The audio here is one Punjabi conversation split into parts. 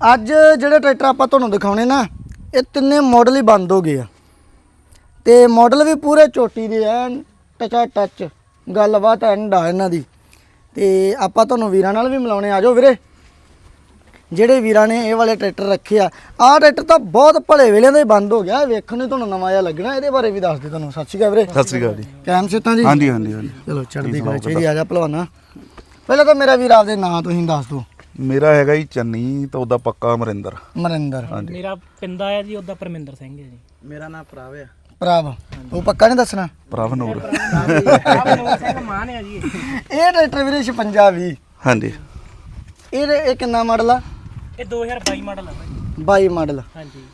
ਅੱਜ ਜਿਹੜੇ ਟਰੈਕਟਰ ਆਪਾਂ ਤੁਹਾਨੂੰ ਦਿਖਾਉਣੇ ਨਾ ਇਹ ਤਿੰਨੇ ਮਾਡਲ ਹੀ ਬੰਦ ਹੋ ਗਏ ਆ। ਤੇ ਮਾਡਲ ਵੀ ਪੂਰੇ ਚੋਟੀ ਦੇ ਐਨ ਟਚਾ ਟੱਚ ਗੱਲਬਾਤ ਐਂਡ ਆ ਇਹਨਾਂ ਦੀ। ਤੇ ਆਪਾਂ ਤੁਹਾਨੂੰ ਵੀਰਾਂ ਨਾਲ ਵੀ ਮਿਲਾਉਣੇ ਆ। ਜਾਓ ਵੀਰੇ। ਜਿਹੜੇ ਵੀਰਾਂ ਨੇ ਇਹ ਵਾਲੇ ਟਰੈਕਟਰ ਰੱਖੇ ਆ ਆਹ ਟਰੈਕਟਰ ਤਾਂ ਬਹੁਤ ਭਲੇ ਵੇਲੇ ਦਾ ਹੀ ਬੰਦ ਹੋ ਗਿਆ। ਵੇਖਣ ਨੂੰ ਤੁਹਾਨੂੰ ਨਵਾਂ ਜਿਹਾ ਲੱਗਣਾ ਇਹਦੇ ਬਾਰੇ ਵੀ ਦੱਸ ਦੇ ਤੁਹਾਨੂੰ। ਸਤਿ ਸ਼੍ਰੀ ਅਕਾਲ ਵੀਰੇ। ਸਤਿ ਸ੍ਰੀ ਅਕਾਲ ਜੀ। ਕੈਮ ਸਿੱਤਾਂ ਜੀ? ਹਾਂਜੀ ਹਾਂਜੀ ਹਾਂਜੀ। ਚਲੋ ਚੜ੍ਹਦੀ ਕਲਾ ਚਾਹੀਦੀ ਆ ਜਾ ਭਲਵਾਨਾ। ਪਹਿਲਾਂ ਤਾਂ ਮੇਰਾ ਵੀਰ ਆਪਦੇ ਨਾਂ ਤੁਸੀਂ ਦੱਸ ਦਿਓ। ਮੇਰਾ ਹੈਗਾ ਜੀ ਚੰਨੀ ਤੇ ਉਹਦਾ ਪੱਕਾ ਅਮਰਿੰਦਰ। ਮਰਿੰਦਰ ਮੇਰਾ ਪਿੰਦਾ ਹੈ ਜੀ ਉਹਦਾ ਪਰਮਿੰਦਰ ਸਿੰਘ ਹੈ ਜੀ। ਮੇਰਾ ਨਾਮ ਪ੍ਰਾਵ ਹੈ ਭਰਾਵਾ ਉਹ ਪੱਕਾ ਨਹੀਂ ਦੱਸਣਾ? ਪ੍ਰਭ ਨੂਰ। ਪ੍ਰਭਨੋਰ ਸਿੰਘ ਮਾਨ ਹੈ ਜੀ ਇਹ। ਟਰੈਕਟਰ ਵੀਰੇ 56 ਵੀ ਹਾਂਜੀ। ਇਹ ਇਹ ਕਿੰਨਾ ਮਾਡਲ ਆ? ਇਹ 2022 ਮਾਡਲ ਹੈ ਭਾਈ 22 ਮਾਡਲ। ਹਾਂਜੀ।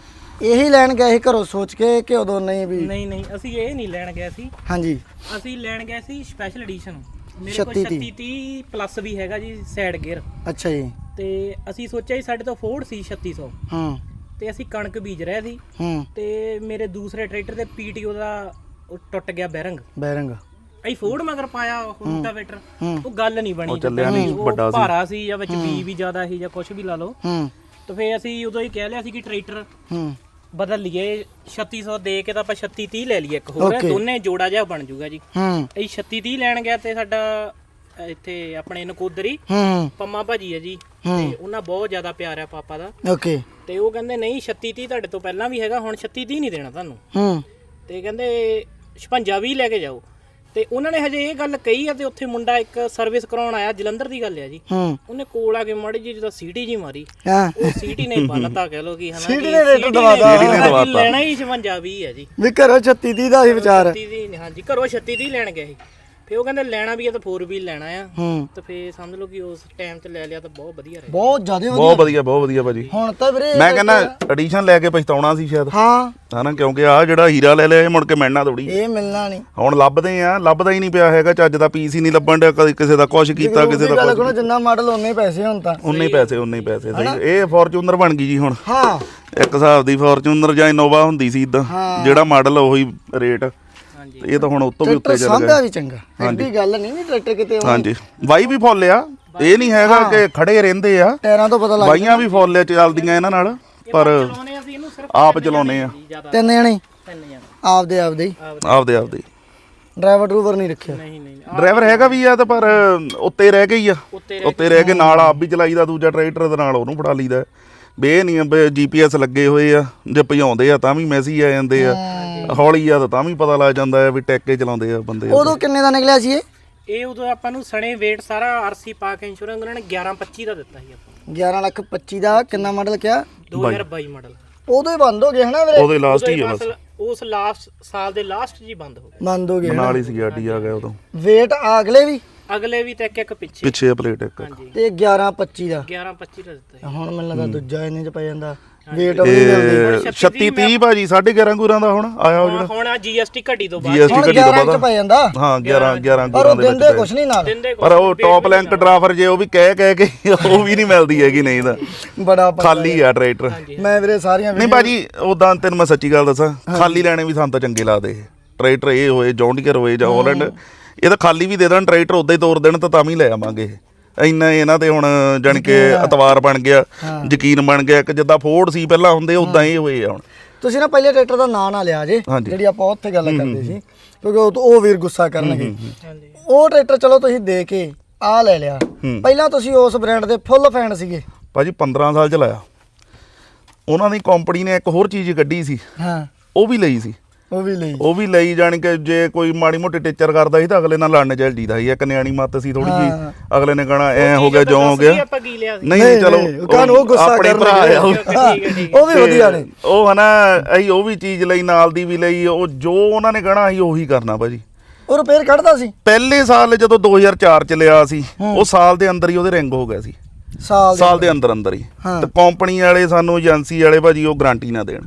ਇਹੀ ਲੈਣ ਗਏ ਸੀ ਘਰੋਂ ਸੋਚ ਕੇ ਕਿ ਉਦੋਂ ਨਹੀਂ ਵੀ? ਨਹੀਂ ਨਹੀਂ ਅਸੀਂ ਇਹ ਨਹੀਂ ਲੈਣ ਗਏ ਸੀ। ਹਾਂਜੀ। ਅਸੀਂ ਲੈਣ ਗਏ ਸੀ ਸਪੈਸ਼ਲ ਐਡੀਸ਼ਨ ਮੇਰੇ ਕੋਲ 36 36 30 ਪਲੱਸ ਵੀ ਹੈਗਾ ਜੀ ਸਾਈਡ ਗੇਅਰ ਅੱਛਾ ਜੀ। ਤੇ ਅਸੀਂ ਸੋਚਿਆ ਜੀ ਸਾਡੇ ਤੋਂ ਫੋਰਡ ਸੀ 3600 ਹੂੰ। ਤੇ ਅਸੀਂ ਕਣਕ ਬੀਜ ਰਹੇ ਸੀ। ਹੂੰ। ਤੇ ਮੇਰੇ ਦੂਸਰੇ ਟਰੈਕਟਰ ਤੇ ਪੀਟੀਓ ਦਾ ਉਹ ਟੁੱਟ ਗਿਆ ਬੈਰੰਗ। ਬੈਰੰਗ। ਅਸੀਂ ਫੋਰਡ ਮਗਰ ਪਾਇਆ ਰੂਟਾਵੇਟਰ। ਹੂੰ। ਉਹ ਗੱਲ ਨਹੀਂ ਬਣੀ ਉਹ ਚੱਲਿਆ ਨਹੀਂ, ਉਹ ਵੱਡਾ ਸੀ। ਭਾਰਾ ਸੀ ਜਾਂ ਵਿੱਚ ਬੀ ਵੀ ਜ਼ਿਆਦਾ ਸੀ ਜਾਂ ਕੁਝ ਵੀ ਲਾ ਲਓ। ਹੂੰ। ਤੇ ਫੇ ਅਸੀਂ ਉਦੋਂ ਹੀ ਕਹਿ ਲਿਆ ਸੀ ਕਿ ਟਰੈਕਟਰ ਹੂੰ। ਬਦਲ ਲਈਏ 3600 ਦੇ ਕੇ ਤਾਂ ਆਪਾਂ 36 30 ਲੈ ਲਈਏ ਇੱਕ ਹੋਰ Okay. ਦੋਨੇ ਜੋੜਾ ਜਿਹਾ ਬਣ ਜਾਊਗਾ ਜੀ। ਹੂੰ। ਅਸੀਂ 36 30 ਲੈਣ ਗਿਆ ਤੇ ਸਾਡਾ ਅ, ਇੱਥੇ ਆਪਣੇ ਨਕੋਦਰੀ ਹੂੰ। ਪੰਮਾ ਭਾਜੀ ਹੈ ਜੀ। ਹੂੰ। ਤੇ ਉਹਨਾਂ ਬਹੁਤ ਜ਼ਿਆਦਾ ਪਿਆਰ ਆ ਪਾਪਾ ਦਾ। ਓਕੇ ਤੇ ਉਹ ਕਹਿੰਦੇ ਨਹੀਂ 36 30 ਤੁਹਾਡੇ ਤੋਂ ਪਹਿਲਾਂ ਵੀ ਹੈਗਾ ਹੁਣ 36 30 ਨਹੀਂ ਦੇਣਾ ਤੁਹਾਨੂੰ। ਹੂੰ। ਤੇ ਕਹਿੰਦੇ 56 20 ਲੈ ਕੇ ਜਾਓ। ਤੇ ਉਹਨਾਂ ਨੇ ਹਜੇ ਇਹ ਗੱਲ ਕਹੀ ਆ ਤੇ ਉੱਥੇ ਮੁੰਡਾ ਇੱਕ ਸਰਵਿਸ ਕਰਾਉਣ ਆਇਆ ਜਲੰਧਰ ਦੀ ਗੱਲ ਆ ਜੀ। ਹੂੰ। ਉਹਨੇ ਕੋਲ ਆ ਕੇ ਮਾੜੀ ਜੀ ਜਦੋਂ ਸੀਟੀ ਜੀ ਮਾਰੀ। ਹਾਂ। ਉਹ ਸੀਟੀ ਨਹੀਂ ਬੰਨਤਾ ਕਹਿ ਲੋ ਕਿ ਹਨਾ ਸੀਟੀ ਨੇ ਰੇਟ ਦਵਾਤਾ। ਸੀਟੀ ਨੇ ਹਾਂਜੀ, ਦਵਾਤਾ। ਲੈਣਾ ਹੀ 56 20 ਹੈ ਜੀ। ਵੀ ਘਰੋਂ 36 30 ਦਾ ਹੀ ਵਿਚਾਰ। 36 ਦੀ ਹਾਂਜੀ ਘਰੋਂ 36 ਦੀ ਲੈਣ ਗਏ ਸੀ। ਫੇ ਉਹ ਕਹਿੰਦੇ ਲੈਣਾ ਵੀ ਆ ਤਾਂ 4 ਵੀਲ ਲੈਣਾ ਆ। ਹੂੰ। ਤੇ ਫੇ ਸਮਝ ਲਓ ਕਿ ਉਸ ਟਾਈਮ ਤੇ ਲੈ ਲਿਆ ਤਾਂ ਬਹੁਤ ਵਧੀਆ ਰਿਹਾ। ਬਹੁਤ ਜ਼ਿਆਦਾ ਵਧੀਆ। ਬਹੁਤ ਵਧੀਆ ਬਹੁਤ ਵਧੀਆ ਭਾਜੀ। ਹੁਣ ਤਾਂ ਵੀਰੇ ਮੈਂ ਕਹਿੰਦਾ ਐਡੀਸ਼ਨ ਲੈ ਕੇ ਪਛਤਾਉਣਾ ਸੀ ਸ਼ਾਇਦ। ਹਾਂ। ਹਨਾ ਕਿਉਂਕਿ ਆ ਜਿਹੜਾ ਹੀਰਾ ਲੈ ਲਿਆ ਇਹ ਮੁੜ ਕੇ ਮਿਲਣਾ ਥੋੜੀ ਇਹ ਮਿਲਣਾ ਨਹੀਂ ਹੁਣ ਲੱਭਦੇ ਆ ਲੱਭਦਾ ਹੀ ਨਹੀਂ ਪਿਆ ਹੈਗਾ ਚੱਜ ਦਾ ਪੀਸ ਹੀ ਨਹੀਂ ਲੱਭਣ ਡਿਆ ਕਦੇ ਕਿਸੇ ਦਾ ਕੁਛ ਕੀਤਾ ਕਿਸੇ ਦਾ ਗੱਲ ਕਰੋ ਜਿੰਨਾ ਮਾਡਲ ਉਹਨੇ ਹੀ ਪੈਸੇ ਹੁਣ ਤਾਂ। ਉਨੇ ਹੀ ਪੈਸੇ ਉਨੇ ਹੀ ਪੈਸੇ ਸਹੀ ਇਹ ਫੋਰਚੂਨਰ ਬਣ ਗਈ ਜੀ ਹੁਣ। ਹਾਂ। ਇੱਕ ਹਿਸਾਬ ਦੀ ਫੋਰਚੂਨਰ ਜਾਂ ਇਨੋਵਾ ਹੁੰਦੀ ਸੀ ਇਦਾਂ ਜਿਹੜਾ ਮਾਡਲ ਉਹੀ ਰੇਟ ਇਹ ਤਾਂ ਹੁਣ ਉਤੋਂ ਵੀ ਉੱਤੇ ਚੱਲ ਗਿਆ ਵੀ ਚੰਗਾ। ਐਡੀ ਗੱਲ ਨਹੀਂ ਵੀ ਟਰੈਕਟਰ ਕਿਤੇ ਹਾਂਜੀ। ਵਾਈ ਵੀ ਫੁੱਲ ਆ। ਇਹ ਨਹੀਂ ਹੈਗਾ ਕਿ ਖੜੇ ਰਹਿੰਦੇ ਆ। ਟਾਇਰਾਂ ਤੋਂ ਪਤਾ ਲੱਗ ਬਾਈਆਂ ਵੀ ਫੁੱਲ ਆ ਚੱਲਦੀਆਂ ਇਹਨਾਂ ਨਾਲ ਪਰ ਆਪ ਚਲਾਉਨੇ ਆ। ਤਿੰਨ ਜਣੇ? ਤਿੰਨ ਜਣੇ। ਆਪਦੇ ਆਪਦੇ ਹੀ। ਆਪਦੇ। ਆਪਦੇ ਡਰਾਈਵਰ ਡਰੂਵਰ ਨਹੀਂ ਰੱਖਿਆ। ਨਹੀਂ ਨਹੀਂ ਡਰਾਈਵਰ ਹੈਗਾ ਵੀ ਆ ਤੇ ਪਰ ਉੱਤੇ ਰਹਿ ਗਈ ਆ। ਉੱਤੇ ਰਹਿ ਕੇ ਨਾਲ ਆਪ ਵੀ ਚਲਾਈਦਾ ਦੂਜਾ ਟਰੈਕਟਰ ਦੇ ਨਾਲ ਉਹਨੂੰ ਫੜਾ ਲਈਦਾ। ਬੇ ਨਹੀਂ ਜੀਪੀਐਸ ਲੱਗੇ ਹੋਏ ਆ ਜੇ ਭਜਾਉਂਦੇ ਆ ਤਾਂ ਵੀ ਮੈਸੇਜ ਆ ਜਾਂਦੇ ਆ। ਹੌਲੀ ਆ ਤਾਂ ਤਾਂ ਵੀ ਪਤਾ ਲੱਗ ਜਾਂਦਾ ਆ ਵੀ ਟੈਕ ਚਲਾਉਂਦੇ ਆ ਬੰਦੇ ਉਦੋਂ ਕਿੰਨੇ ਦਾ ਨਿਕਲਿਆ ਸੀ ਇਹ? ਇਹ ਉਦੋਂ ਆਪਾਂ ਨੂੰ ਸਣੇ weight ਸਾਰਾ ਆਰਸੀ ਪਾ ਕੇ ਇੰਸ਼ੋਰੈਂਸ ਉਹਨਾਂ ਨੇ 11 25 ਦਾ ਦਿੱਤਾ ਸੀ ਆਪਾਂ 11 ਲੱਖ 25 ਦਾ ਕਿੰਨਾ ਮਾਡਲ ਕਿਹਾ? ਨੂੰ। 2022 ਮਾਡਲ ਉਦੋਂ ਹੀ ਬੰਦ ਹੋ ਗਏ ਹਨਾ ਵੀਰੇ? ਉਹਦੇ ਲਾਸਟ ਹੀ ਆ ਬਸ ਉਸ ਲਾਸਟ ਸਾਲ ਦੇ ਲਾਸਟ ਜੀ ਬੰਦ ਹੋ ਗਏ। ਬੰਦ ਹੋ ਗਏ ਨਾਲ ਹੀ ਸੀ ਗੱਡੀ ਆ ਗਿਆ ਉਦੋਂ। ਵੇਟ ਅਗਲੇ ਵੀ? ਅਗਲੇ ਵੀ ਤੇ ਇੱਕ ਇੱਕ ਪਿੱਛੇ। ਪਿੱਛੇ ਪਲੇਟ ਇੱਕ। ਤੇ 11 25 ਦਾ। 11 25 ਦਾ ਦਿੱਤਾ ਹੁਣ ਮੈਨੂੰ ਲੱਗਦਾ ਦੂਜਾ ਇਹਨੇ ਚ ਪੈ ਜਾਂਦਾ। ਵੇਟ ਉਹ ਨਹੀਂ ਮਿਲਦੀ ਇਹ 36 30 ਭਾਜੀ 11.5 ਗੁਰਾਂ ਦਾ ਹੁਣ ਆਇਆ ਉਹ ਜਿਹੜਾ। ਹੁਣ ਆ ਜੀਐਸਟੀ ਘਟੀ ਤੋਂ ਬਾਅਦ। ਜੀਐਸਟੀ ਹੁਣ ਘਟੀ ਤੋਂ 11 ਚ ਬਾਅਦ ਪੈ ਜਾਂਦਾ। ਹਾਂ 11 11 ਪਰ ਉਹ ਗੁਰਾਂ ਦੇ ਵਿੱਚ ਦਿੰਦੇ ਕੁਛ ਨਹੀਂ ਨਾਲ। ਦਿੰਦੇ ਪਰ ਉਹ ਟੌਪ ਲੈਂਕ ਡਰਾਈਵਰ ਜੇ ਉਹ ਵੀ ਕਹਿ ਕਹਿ ਕੇ ਉਹ ਵੀ ਨਹੀਂ ਮਿਲਦੀ ਹੈਗੀ ਨਹੀਂ ਤਾਂ। ਬੜਾ ਖਾਲੀ ਆ ਟਰੈਕਟਰ ਮੈਂ ਵੀਰੇ ਸਾਰੀਆਂ ਨਹੀਂ ਭਾਜੀ ਉਦਾਂ ਤੈਨੂੰ ਮੈਂ ਸੱਚੀ ਗੱਲ ਦੱਸਾਂ ਖਾਲੀ ਲੈਣੇ ਵੀ ਸਾਨੂੰ ਤਾਂ ਚੰਗੇ ਲੱਗਦੇ ਇਹ। ਟਰੈਕਟਰ ਇਹ ਹੋਏ ਜੌਂਡੀਅਰ ਹੋਏ ਜਾਂ ਹਾਲੈਂਡ ਇਹ ਤਾਂ ਖਾਲੀ ਵੀ ਦੇ ਦੇਣ ਟਰੈਕਟਰ ਉਦਾਂ ਹੀ ਤੋਰ ਦੇਣ ਤਾਂ ਤਾਂ ਵੀ ਲੈ ਆਵਾਂਗੇ ਇਹ। ਇੰਨਾ ਇਹਨਾਂ ਤੇ ਹੁਣ ਜਾਣੀ ਕਿ ਅਤਵਾਰ ਬਣ ਗਿਆ ਯਕੀਨ ਬਣ ਗਿਆ ਕਿ ਜਿੱਦਾਂ ਫੋਰਡ ਸੀ ਪਹਿਲਾਂ ਹੁੰਦੇ ਉਦਾਂ ਹੀ ਹੋਏ ਆ ਹੁਣ। ਤੁਸੀਂ ਨਾ ਪਹਿਲੇ ਟਰੈਕਟਰ ਦਾ ਨਾਂ ਨਾ ਲਿਆ ਜੇ। ਜਿਹੜੀ ਆਪਾਂ ਉੱਥੇ ਗੱਲ ਕਰਦੇ ਸੀ ਕਿਉਂਕਿ ਉਹ ਉਹ ਵੀਰ ਗੁੱਸਾ ਕਰਨਗੇ। ਹਾਂਜੀ। ਉਹ ਟਰੈਕਟਰ ਚਲੋ ਤੁਸੀਂ ਦੇ ਕੇ ਆ ਲੈ ਲਿਆ। ਪਹਿਲਾਂ ਤੁਸੀਂ ਉਸ ਬ੍ਰਾਂਡ ਦੇ ਫੁੱਲ ਫੈਨ ਸੀਗੇ। ਭਾਜੀ 15 ਸਾਲ ਚਲਾਇਆ। ਉਹਨਾਂ ਦੀ ਕੰਪਨੀ ਨੇ ਇੱਕ ਹੋਰ ਚੀਜ਼ ਕੱਢੀ ਸੀ। ਹਾਂ। ਉਹ ਵੀ ਲਈ ਸੀ। ਉਹ ਵੀ ਲਈ। ਉਹ ਵੀ ਲਈ ਜਾਣੀ ਕਿ ਜੇ ਕੋਈ ਮਾੜੀ ਮੋਟੀ ਟੀਚਰ ਕਰਦਾ ਸੀ ਤਾਂ ਅਗਲੇ ਨਾਲ ਲੜਨ ਚੱਲ ਜੀਦਾ ਸੀ। ਇੱਕ ਨਿਆਣੀ ਮੱਤ ਸੀ ਥੋੜੀ ਜੀ ਅਗਲੇ ਨੇ ਕਹਣਾ ਐ ਹੋ ਗਿਆ ਜਿਉਂ ਹੋ ਗਿਆ। ਆਪਾਂ ਕੀ ਲਿਆ ਸੀ? ਨਹੀਂ ਨਹੀਂ ਚਲੋ ਕਾਹਨੂੰ ਉਹ ਗੁੱਸਾ ਆਪਣੇ ਭਰਾ। ਆ ਉਹ। ਠੀਕ ਹੈ ਠੀਕ ਉਹ ਵੀ ਵਧੀਆ ਨੇ। ਉਹ ਹਨਾ ਅਸੀਂ ਉਹ ਵੀ ਚੀਜ਼ ਲਈ ਨਾਲ ਦੀ ਵੀ ਲਈ ਉਹ ਜੋ ਉਹਨਾਂ ਨੇ ਕਹਣਾ ਅਸੀਂ ਉਹੀ ਕਰਨਾ ਭਾਜੀ। ਉਹ ਰਿਪੇਅਰ ਕੱਢਦਾ ਸੀ? ਪਹਿਲੇ ਸਾਲ ਜਦੋਂ 2004 ਚ ਲਿਆ ਸੀ ਉਹ ਸਾਲ ਦੇ ਅੰਦਰ ਹੀ ਉਹਦੇ ਰਿੰਗ ਹੋ ਗਿਆ ਸੀ। ਸਾਲ ਦੇ ਸਾਲ ਦੇ ਅੰਦਰ। ਅੰਦਰ ਹੀ। ਹਾਂ। ਤੇ ਕੰਪਨੀ ਵਾਲੇ ਸਾਨੂੰ ਏਜੰਸੀ ਵਾਲੇ ਭਾਜੀ ਉਹ ਗਾਰੰਟੀ ਨਾ ਦੇਣ।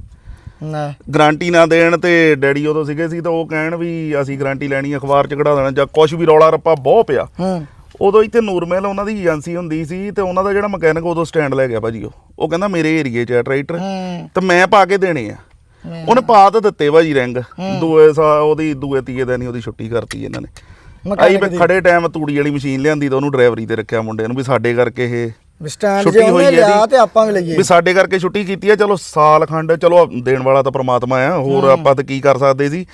ਨਾ। ਗਾਰੰਟੀ ਨਾ ਦੇਣ ਤੇ ਡੈਡੀ ਉਦੋਂ ਸੀਗੇ ਸੀ ਤਾਂ ਉਹ ਕਹਿਣ ਵੀ ਅਸੀਂ ਗਾਰੰਟੀ ਲੈਣੀ ਹੈ, ਅਖਬਾਰ ਚ ਕਢਾ ਦੇਣਾ ਜਾਂ ਕੁਝ ਵੀ ਰੌਲਾ ਰੱਪਾ ਬਹੁਤ ਪਿਆ। ਹੂੰ। ਉਦੋਂ ਇੱਥੇ ਨੂਰਮਹਿਲ ਉਹਨਾਂ ਦੀ ਏਜੰਸੀ ਹੁੰਦੀ ਸੀ ਤੇ ਉਹਨਾਂ ਦਾ ਜਿਹੜਾ ਮਕੈਨਿਕ ਉਦੋਂ ਸਟੈਂਡ ਲੈ ਗਿਆ ਭਾਜੀ ਉਹ। ਉਹ ਕਹਿੰਦਾ ਮੇਰੇ ਏਰੀਏ 'ਚ ਆ ਟਰੈਕਟਰ ਤੇ ਮੈਂ ਪਾ ਕੇ ਦੇਣੇ ਆ। ਉਹਨੇ ਪਾ ਤਾਂ ਦਿੱਤੇ ਭਾਜੀ ਰਿੰਗ। ਦੂਏ ਸਾ ਉਹਦੀ ਦੂਏ ਤੀਏ ਦਿਨ ਹੀ ਉਹਦੀ ਛੁੱਟੀ ਕਰਤੀ ਇਹਨਾਂ ਨੇ। ਆਈ ਖੜੇ ਟਾਈਮ ਤੂੜੀ ਵਾਲੀ ਮਸ਼ੀਨ ਲਿਆਂਦੀ ਤਾਂ ਉਹਨੂੰ ਡਰਾਈਵਰੀ ਤੇ ਰੱਖਿਆ ਮੁੰਡੇ ਨੂੰ ਵੀ ਸਾਡੇ ਕਰਕੇ ਇਹ ਸਟੈਂਡ ਛੁੱਟੀ ਜੇ ਉਹਨੇ ਹੈ ਲਿਆ। ਤੇ ਆਪਾਂ ਵੀ ਲਈਏ। ਵੀ ਸਾਡੇ ਕਰਕੇ ਛੁੱਟੀ ਕੀਤੀ ਹੈ ਚਲੋ ਸਾਲ ਖੰਡ ਚਲੋ ਦੇਣ ਵਾਲਾ ਤਾਂ ਪ੍ਰਮਾਤਮਾ ਆ ਹੋਰ ਆਪਾਂ ਤਾਂ ਕੀ ਕਰ ਸਕਦੇ ਸੀ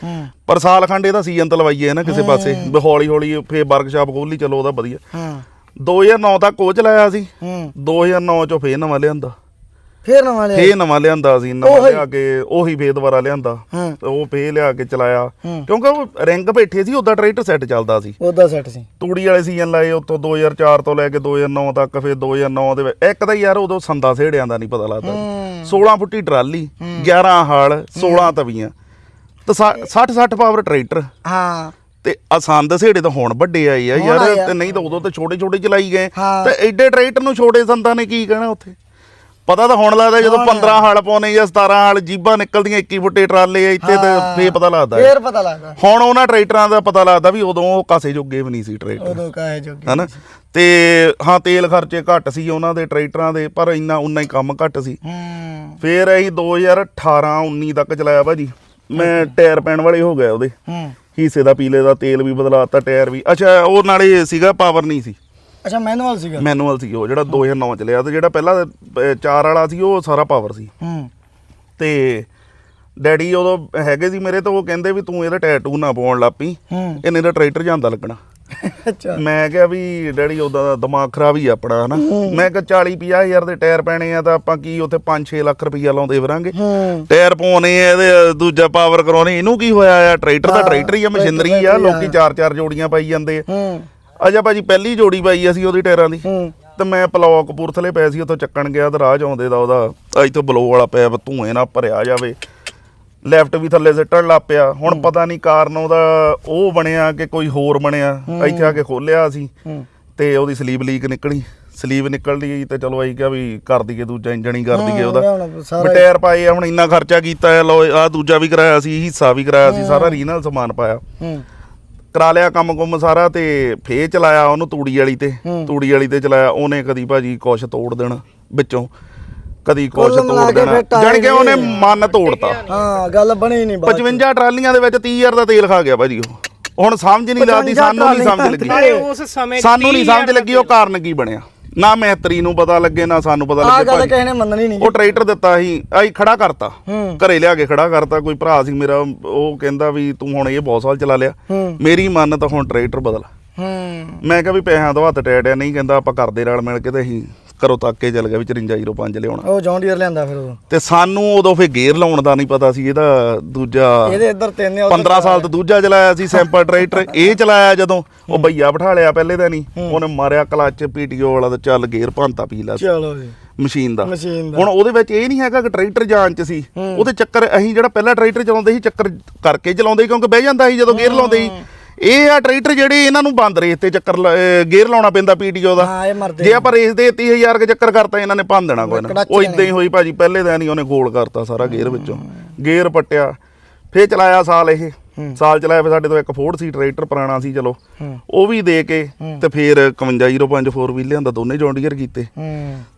ਪਰ ਸਾਲ ਖੰਡ ਇਹਦਾ ਸੀਜ਼ਨ ਤਾਂ ਲਵਾਈਏ ਨਾ ਕਿਸੇ ਪਾਸੇ। ਵੀ ਹੌਲੀ ਹੌਲੀ ਫੇਰ ਵਰਕਸ਼ਾਪ ਖੋਲੀ ਚਲੋ ਉਹਦਾ ਵਧੀਆ। ਹਾਂ। 2009 ਤੱਕ ਕੋਚ ਲਾਇਆ ਸੀ। ਹੂੰ। 2009 ਚੋਂ ਫੇਰ ਨਵਾਂ ਲਿਆਂਦਾ। ਫੇਰ ਨਵਾਂ ਲਿਆ ਫੇਰ ਨਵਾਂ ਲਿਆਂਦਾ ਸੀ ਨਵਾਂ। ਲਿਆ ਕੇ ਉਹੀ ਫੇਰ ਦੁਬਾਰਾ ਲਿਆਂਦਾ। ਉਹ ਫੇਰ ਲਿਆ ਕੇ ਚਲਾਇਆ। ਕਿਉਂਕਿ ਉਹ ਰਿੰਗ ਬੈਠੇ ਸੀ ਉਹਦਾ ਟਰੈਕਟਰ ਸੈੱਟ ਚੱਲਦਾ ਸੀ। ਉਹਦਾ ਸੈੱਟ ਸੀ। ਤੂੜੀ ਵਾਲੇ ਸੀਜ਼ਨ ਲਾਏ ਉਤੋਂ 2004 ਤੋਂ ਲੈ ਕੇ 2009 ਤੱਕ ਫਿਰ 2009 ਦੇ ਵਿੱਚ। ਇੱਕ ਤਾਂ ਯਾਰ ਉਦੋਂ ਸੰਦਾ ਸੇੜਿਆਂ ਦਾ ਨਹੀਂ ਪਤਾ ਲੱਗਦਾ ਹੂੰ। 16 ਫੁੱਟੀ ਟਰਾਲੀ 11 ਹਲ 16 ਤਵੀਆਂ। ਤੇ 60 60 ਪਾਵਰ ਟਰੈਕਟਰ। ਹਾਂ। ਤੇ ਆਸੰਦ ਸੇੜੇ ਤਾਂ ਹੁਣ ਵੱਡੇ ਆਏ ਆ ਯਾਰ। ਤੇ ਨਹੀਂ ਤਾਂ ਉਦੋਂ ਤਾਂ ਛੋਟੇ ਛੋਟੇ ਚਲਾਈ ਗਏ। ਤੇ ਐਡੇ ਟਰੈਕਟਰ ਨੂੰ ਛੋਟੇ ਸੰਦਾਂ ਨੇ ਕੀ ਕਹਿਣਾ ਉੱਥੇ? ਪਤਾ ਤਾਂ ਹੁਣ ਲੱਗਦਾ ਜਦੋਂ 15 ਹਲ ਪਾਉਣੇ ਜਾਂ 17 ਹਲ ਜੀਬਾਂ ਨਿਕਲਦੀਆਂ 21 ਫੁੱਟੇ ਟਰਾਲੇ ਆ ਇੱਥੇ ਤੇ। ਫੇਰ ਪਤਾ ਲੱਗਦਾ। ਫੇਰ ਪਤਾ ਲੱਗਦਾ ਹੁਣ ਉਹਨਾਂ ਟਰੈਕਟਰਾਂ ਦਾ ਪਤਾ ਲੱਗਦਾ ਵੀ ਉਦੋਂ ਉਹ ਕਾਸੇ ਜੋਗੇ ਵੀ ਨਹੀਂ ਸੀ ਟਰੈਕਟਰ। ਉਦੋਂ ਕਾਹੇ ਜੋਗੀ ਹਨਾ? ਤੇ ਹਾਂ ਤੇਲ ਖਰਚੇ ਘੱਟ ਸੀ ਉਹਨਾਂ ਦੇ ਟਰੈਕਟਰਾਂ ਦੇ ਪਰ ਇੰਨਾ ਉਨਾ ਹੀ ਕੰਮ ਘੱਟ ਸੀ। ਫੇਰ ਅਸੀਂ 2018 19 ਤੱਕ ਚਲਾਇਆ ਭਾਜੀ। ਮੈਂ ਟਾਇਰ ਪੈਣ ਵਾਲੇ ਹੋ ਗਏ ਉਹਦੇ। ਹੀਸੇ ਦਾ ਪੀਲੇ ਦਾ ਤੇਲ ਵੀ ਬਦਲਾਤਾ ਟਾਇਰ ਵੀ। ਅੱਛਾ ਉਹ ਨਾਲੇ ਸੀਗਾ ਪਾਵਰ ਨਹੀਂ ਸੀ। ਅੱਛਾ ਮੈਨੂਅਲ ਸੀਗਾ? ਮੈਨੂਅਲ ਸੀ ਉਹ ਜਿਹੜਾ 2009 ਚ ਲਿਆ ਤੇ ਜਿਹੜਾ ਪਹਿਲਾਂ ਅਹ, ਚਾਰ ਵਾਲਾ ਸੀ ਉਹ ਸਾਰਾ ਪਾਵਰ ਸੀ। ਹੂੰ। ਤੇ ਡੈਡੀ ਉਦੋਂ ਹੈਗੇ ਸੀ ਮੇਰੇ ਤਾਂ ਉਹ ਕਹਿੰਦੇ ਵੀ ਤੂੰ ਇਹਦਾ ਟੈਟੂ ਨਾ ਪਾਉਣ ਲੱਪੀ ਇਹਨੇ ਦਾ ਟਰੈਕਟਰ ਜਾਂਦਾ ਲੱਗਣਾ। ਅੱਛਾ। ਮੈਂ ਕਿਹਾ ਵੀ ਡੈਡੀ ਉਹਦਾ ਦਾ ਦਿਮਾਗ ਖਰਾਬ ਹੀ ਆਪਣਾ ਹਨਾ। ਮੈਂ ਕਿਹਾ 40 50 ਹਜ਼ਾਰ ਦੇ ਟਾਇਰ ਪੈਣੇ ਆ ਤਾਂ ਆਪਾਂ ਕੀ ਉੱਥੇ 5-6 ਲੱਖ ਰੁਪਈਆ ਲਾਉਂਦੇ ਫਿਰਾਂਗੇ। ਹੂੰ। ਟਾਇਰ ਪਾਉਣੇ ਆ ਇਹਦੇ ਦੂਜਾ ਪਾਵਰ ਕਰਾਉਣੇ ਇਹਨੂੰ ਕੀ ਹੋਇਆ ਆ? ਟਰੈਕਟਰ ਦਾ ਟਰੈਕਟਰ ਹੀ ਆ ਮਸ਼ੀਨਰੀ ਆ। ਲੋਕੀ ਚਾਰ ਚਾਰ ਜੋੜੀਆਂ ਪਾਈ ਜਾਂਦੇ ਆ। ਹੂੰ। ਅਜਾ ਭਾਜੀ ਪਹਿਲੀ ਜੋੜੀ ਪਾਈ ਅਸੀਂ ਉਹਦੀ ਟਾਇਰਾਂ ਦੀ। ਹੂੰ। ਤੇ ਮੈਂ ਪਲੌਕ ਕਪੂਰਥਲੇ ਪਏ ਸੀ ਉੱਥੋਂ ਚੱਕਣ ਗਿਆ ਤੇ ਰਾਹ 'ਚ ਆਉਂਦੇ ਦਾ ਉਹਦਾ। ਇੱਥੋਂ ਬਲੋ ਵਾਲਾ ਵਾ, ਧੂਏ ਨਾਲ ਭਰਿਆ ਜਾਵੇ। ਲੈਫਟ ਵੀ ਥੱਲੇ ਸਿੱਟਣ ਲੱਗ ਪਿਆ। ਹੁਣ ਪਤਾ ਨਹੀਂ ਕਾਰਨ ਉਹਦਾ ਉਹ ਬਣਿਆ ਕਿ ਕੋਈ ਹੋਰ ਬਣਿਆ। ਇੱਥੇ ਆ ਕੇ ਖੋਲਿਆ ਅਸੀਂ। ਤੇ ਉਹਦੀ ਸਲੀਬ ਲੀਕ ਨਿਕਲੀ। ਸਲੀਬ ਨਿਕਲਦੀ ਤੇ ਚਲੋ ਅਸੀਂ ਕਿਹਾ ਵੀ ਕਰ ਦਈਏ ਦੂਜਾ ਇੰਜਣ ਹੀ ਕਰ ਦਈਏ ਉਹਦਾ। ਟਾਇਰ ਪਾਏ ਹੁਣ ਇੰਨਾ ਖਰਚਾ ਕੀਤਾ ਲੋ ਆ ਦੂਜਾ ਵੀ ਕਰਾਇਆ ਸੀ ਹਿੱਸਾ ਵੀ ਕਰਾਇਆ ਸੀ ਸਾਰਾ ਰੀਨਲ ਸਮਾਨ ਪਾਇਆ। ਹੂੰ। ਕਰਾ ਲਿਆ ਕੰਮ ਕੁੰਮ ਸਾਰਾ ਤੇ ਫੇਰ ਚਲਾਇਆ ਉਹਨੂੰ ਤੂੜੀ ਵਾਲੀ ਤੇ। ਤੂੜੀ ਵਾਲੀ ਤੇ ਚਲਾਇਆ। ਉਹਨੇ ਕਦੀ ਭਾਜੀ ਕੁਛ ਤੋੜ ਦੇਣਾ ਵਿੱਚੋਂ। ਕਦੀ ਕੁਛ ਤੋੜ ਦੇਣਾ। ਜਾਣੀ ਕਿ ਉਹਨੇ ਮਨ ਤੋੜਤਾ। ਹਾਂ ਗੱਲ ਬਣੀ ਨਹੀਂ ਬਾਤ 55 ਟਰਾਲੀਆਂ ਦੇ ਵਿੱਚ 30000 ਦਾ ਤੇਲ ਖਾ ਗਿਆ ਭਾਜੀ ਉਹ। ਹੁਣ ਸਮਝ ਨਹੀਂ ਲੱਗਦੀ 55 ਸਾਨੂੰ ਨਹੀਂ ਸਮਝ ਲੱਗੀ। ਸਾਨੂੰ ਨਹੀਂ 30,000 ਸਮਝ ਲੱਗੀ ਉਹ ਕਾਰਨ ਕੀ ਬਣਿਆ। ਨਾ ਮੈਤਰੀ ਨੂੰ ਪਤਾ ਲੱਗੇ ਨਾ ਸਾਨੂੰ ਪਤਾ ਆ ਲੱਗੇ ਗੱਲ ਭਾਜੀ। ਕਿਸੇ ਨੇ ਮੰਨਣੀ ਨਹੀਂ ਉਹ ਟਰੈਕਟਰ ਦਿੱਤਾ ਸੀ ਆਈ ਖੜਾ ਕਰਤਾ। ਘਰੇ ਲਿਆ ਕੇ ਖੜਾ ਕਰਤਾ ਕੋਈ ਭਰਾ ਸੀ ਮੇਰਾ ਉਹ ਕਹਿੰਦਾ ਵੀ ਤੂੰ ਹੁਣ ਇਹ ਬਹੁਤ ਸਾਲ ਚਲਾ ਲਿਆ। ਮੇਰੀ ਮੰਨ ਤਾਂ ਹੁਣ ਟਰੈਕਟਰ ਬਦਲ। ਹੂੰ। ਮੈਂ ਕਿਹਾ ਵੀ ਪੈਸਿਆਂ ਤੋਂ ਹੱਥ ਟੈਟਿਆ ਨਹੀਂ ਕਹਿੰਦਾ ਆਪਾਂ ਕਰਦੇ ਰਲ ਮਿਲ ਕੇ ਤੇ ਅਸੀਂ ਕਰੋ ਤੱਕ ਕੇ ਚੱਲ ਗਿਆ ਵੀ 5405 ਲਿਆਉਣਾ। ਉਹ ਜੌਨ ਡੀਅਰ ਲਿਆਂਦਾ ਫਿਰ ਉਹ। ਤੇ ਸਾਨੂੰ ਉਦੋਂ ਫੇ ਗੇਅਰ ਲਾਉਣ ਦਾ ਨਹੀਂ ਪਤਾ ਸੀ ਇਹਦਾ ਦੂਜਾ ਇਹਦੇ ਇੱਧਰ ਤਿੰਨ ਆ, ਉੱਧਰ 15 ਸਾਲ ਤੋਂ ਦੂਜਾ ਚਲਾਇਆ ਸੀ ਸੈਂਪਲ ਟਰੈਕਟਰ ਇਹ ਚਲਾਇਆ ਜਦੋਂ ਉਹ ਭਈਆ ਬਿਠਾ ਲਿਆ ਪਹਿਲੇ ਤਾਂ ਨਹੀਂ ਉਹਨੇ ਮਾਰਿਆ ਕਲੱਚ ਪੀਟੀਓ ਵਾਲਾ ਤੇ ਚੱਲ ਗੇਅਰ ਭੰਤਾ ਪੀ ਲਿਆ ਚਲੋ ਜੀ। ਮਸ਼ੀਨ ਦਾ। ਮਸ਼ੀਨ ਦਾ। ਹੁਣ ਉਹਦੇ ਵਿੱਚ ਇਹ ਨਹੀਂ ਹੈਗਾ ਕਿ ਟਰੈਕਟਰ ਜਾਨ ਚ ਸੀ ਉਹਦੇ ਚੱਕਰ ਅਸੀਂ ਜਿਹੜਾ ਪਹਿਲਾਂ ਟਰੈਕਟਰ ਚਲਾਉਂਦੇ ਸੀ ਚੱਕਰ ਕਰਕੇ ਚਲਾਉਂਦੇ ਸੀ ਕਿਉਂਕਿ ਬਹਿ ਜਾਂਦਾ ਸੀ ਜਦੋਂ ਗੇਅਰ ਲਾਉਂਦੇ ਸੀ। ਇਹ ਆ ਟਰੈਕਟਰ ਜਿਹੜੇ ਇਹਨਾਂ ਨੂੰ ਬੰਦ ਰੇਸ ਤੇ ਚੱਕਰ ਗੇਅਰ ਲਾਉਣਾ ਪੈਂਦਾ ਪੀਟੀਓ ਦਾ। ਹਾਂ ਇਹ ਮਰਦੇ ਜੇ ਆਪਾਂ ਰੇਸ ਦੇ 30000 ਕੇ ਚੱਕਰ ਕਰਤਾ ਇਹਨਾਂ ਨੇ ਭੰਨ ਦੇਣਾ ਕੋਈ ਨਾ। ਉਹ ਇਦਾਂ ਹੀ ਹੋਈ ਭਾਜੀ ਪਹਿਲੇ ਦਿਨ ਹੀ ਉਹਨੇ ਗੋਲ ਕਰਤਾ ਸਾਰਾ ਗੇਅਰ ਵਿੱਚੋਂ। ਗੇਅਰ ਪੱਟਿਆ ਫੇਰ ਚਲਾਇਆ ਸਾਲ ਇਹ। ਸਾਲ ਚਲਾਇਆ ਫਿਰ ਸਾਡੇ ਤੋਂ ਇੱਕ ਫੋਰਡ ਸੀ ਟਰੈਕਟਰ ਪੁਰਾਣਾ ਸੀ ਚਲੋ। ਉਹ ਵੀ ਦੇ ਕੇ ਤੇ ਫੇਰ 5105 4 ਵੀ ਲਿਆਂਦਾ ਦੋਨੇ ਜੌਂਡੀਅਰ ਕੀਤੇ।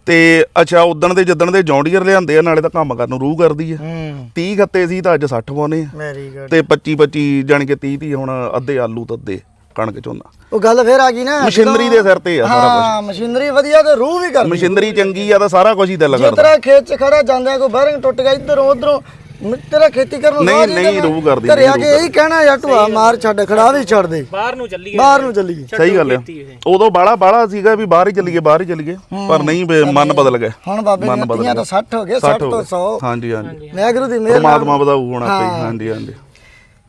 ਤੇ ਅੱਛਾ ਉਦਣ ਦੇ ਜਿੱਦਣ ਦੇ ਜੌਂਡੀਅਰ ਲਿਆਂਦੇ ਆ ਨਾਲੇ ਤਾਂ ਕੰਮ ਕਰਨ ਨੂੰ ਰੂਹ ਕਰਦੀ ਆ। ਹੂੰ। 30 ਗੱਤੇ ਸੀ ਤਾਂ ਅੱਜ 60 ਪਾਉਨੇ ਆ। ਤੇ 25 25 ਜਾਣੀ ਕਿ 30 30 ਹੁਣ ਅੱਧੇ ਆਲੂ ਤੇ ਅੱਧੇ ਕਣਕ ਝੋਨਾ ਉਹ ਗੱਲ ਫੇਰ ਆ ਗਈ ਨਾ ਮਸ਼ੀਨਰੀ ਦੇ ਸਿਰ ਤੇ ਆ ਸਾਰਾ ਕੁਝ ਹਾਂ ਮਸ਼ੀਨਰੀ ਵਧੀਆ ਤੇ ਰੂਹ ਵੀ ਕਰਦੀ। ਮਸ਼ੀਨਰੀ ਚੰਗੀ ਆ ਤਾਂ ਸਾਰਾ ਕੁਝ ਹੀ ਦਿਲ ਕਰਦਾ। ਤੇਰਾ ਖੇਤ ਚ ਖੜਾ ਜਾਂਦਿਆ ਕੋਈ ਬੈਰਿੰਗ ਟੁੱਟ ਗਿਆ ਇੱਧਰੋਂ ਉਧਰੋਂ ਤੇਰਾ ਖੇਤੀ ਕਰਨ ਨੂੰ ਨਹੀਂ, ਨਹੀਂ ਰੂਹ ਕਰਦੀ, ਘਰੇ ਆ ਕੇ ਇਹੀ ਕਹਿਣਾ ਯਾ ਢੂਆ ਮਾਰ ਛੱਡ ਖੜਾ ਵੀ ਛੱਡ ਦੇ। ਬਾਹਰ ਨੂੰ ਚੱਲੀਏ। ਬਾਹਰ ਨੂੰ ਚੱਲੀਏ। ਸਹੀ ਗੱਲ ਇਹ। ਉਦੋਂ ਬਾਲਾ ਬਾਲਾ ਸੀਗਾ ਵੀ ਬਾਹਰ ਹੀ ਚੱਲੀਏ ਬਾਹਰ ਹੀ ਚੱਲੀਏ। ਪਰ ਨਹੀਂ ਮਨ ਬਦਲ ਗਿਆ। ਹੁਣ ਬਾਬੇ ਮਨ ਦੀਆਂ ਬਦਲ ਤੀਆਂ ਤਾਂ 60 ਹੋ ਗਏ 60 ਹੋ ਤੋਂ ਗਏ। 100 ਹਾਂਜੀ ਹਾਂਜੀ। ਮੈਗਰੂ ਦੀ ਮਿਹਰ ਪਰਮਾਤਮਾ ਵਧਾਊ ਹੁਣ ਆਪੇ ਹੀ। ਹਾਂਜੀ ਹਾਂਜੀ।